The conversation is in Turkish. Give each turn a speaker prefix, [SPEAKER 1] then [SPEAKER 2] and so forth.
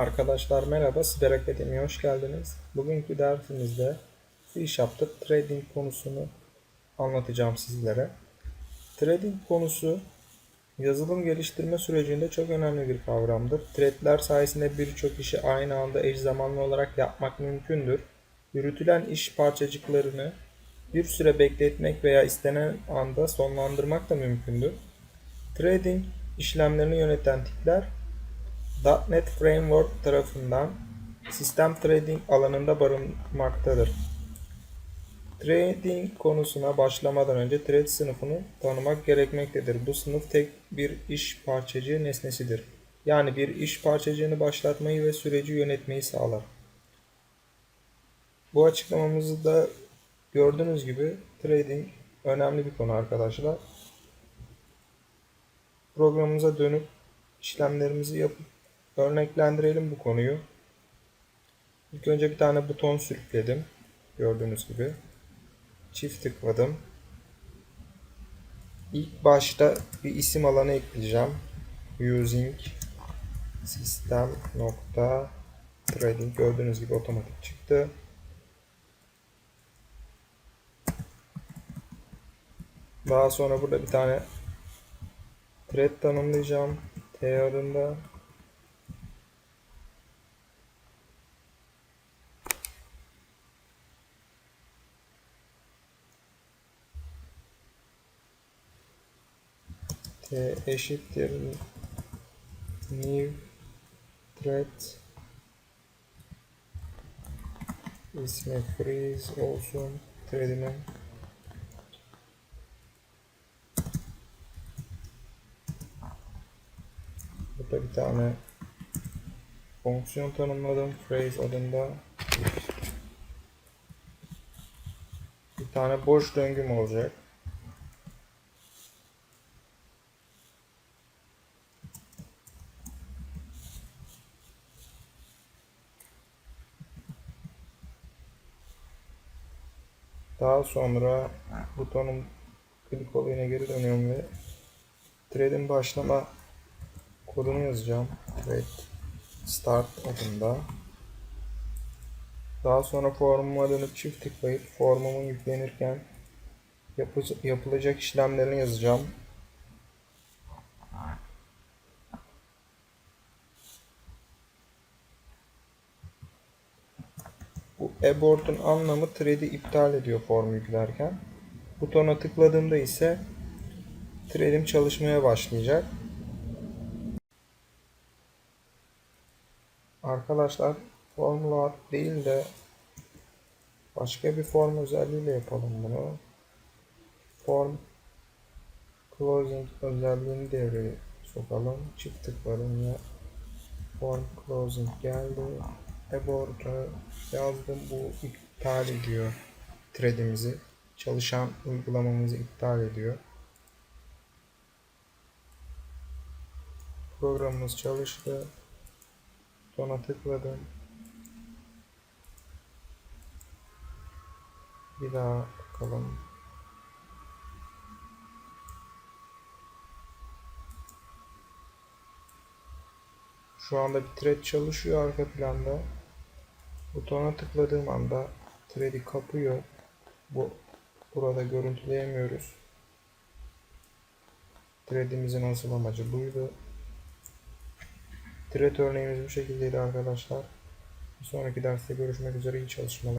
[SPEAKER 1] Arkadaşlar merhaba, Siber Akademi'ye hoş geldiniz. Bugünkü dersimizde C Sharp'ta trading konusunu anlatacağım sizlere. Trading konusu yazılım geliştirme sürecinde çok önemli bir kavramdır. Threadler sayesinde birçok işi aynı anda eş zamanlı olarak yapmak mümkündür. Yürütülen iş parçacıklarını bir süre bekletmek veya istenen anda sonlandırmak da mümkündür. Trading işlemlerini yöneten tipler .NET Framework tarafından sistem trading alanında barınmaktadır. Trading konusuna başlamadan önce trade sınıfını tanımak gerekmektedir. Bu sınıf tek bir iş parçacığı nesnesidir. Yani bir iş parçacığını başlatmayı ve süreci yönetmeyi sağlar. Bu açıklamamızı da gördüğünüz gibi trading önemli bir konu arkadaşlar. Programımıza dönüp işlemlerimizi yapıp örneklendirelim bu konuyu. İlk önce bir tane buton sürükledim. Gördüğünüz gibi. Çift tıkladım. İlk başta bir isim alanı ekleyeceğim. Using nokta trading gördüğünüz gibi otomatik çıktı. Daha sonra burada bir tane thread tanımlayacağım. T adında T eşittir new thread ismi freeze olsun thread'imin burada bir tane fonksiyon tanımladım phrase adında. Bir tane boş döngüm olacak Daha sonra butonun klik olayına geri dönüyorum ve thread'in başlama kodunu yazacağım. Thread start adında. Daha sonra formuma dönüp çift tıklayıp formumun yüklenirken yapılacak işlemlerini yazacağım. Bu abort'un anlamı thread'i iptal ediyor form yüklerken. Butona tıkladığımda ise thread'im çalışmaya başlayacak. Arkadaşlar formula değil de başka bir form özelliğiyle yapalım bunu. Form closing özelliğini devreye sokalım. Çift tıklarım ve form closing geldi. Abort'a yazdım. Bu iptal ediyor threadimizi. Çalışan uygulamamızı iptal ediyor. Programımız çalıştı. Sona tıkladım. Bir daha bakalım. Şu anda bir thread çalışıyor arka planda. Butona tıkladığım anda thread'i kapıyor. Bu burada görüntüleyemiyoruz. Thread'imizin asıl amacı buydu. Thread örneğimiz bu şekildeydi arkadaşlar. Bir sonraki derste görüşmek üzere. İyi çalışmalar.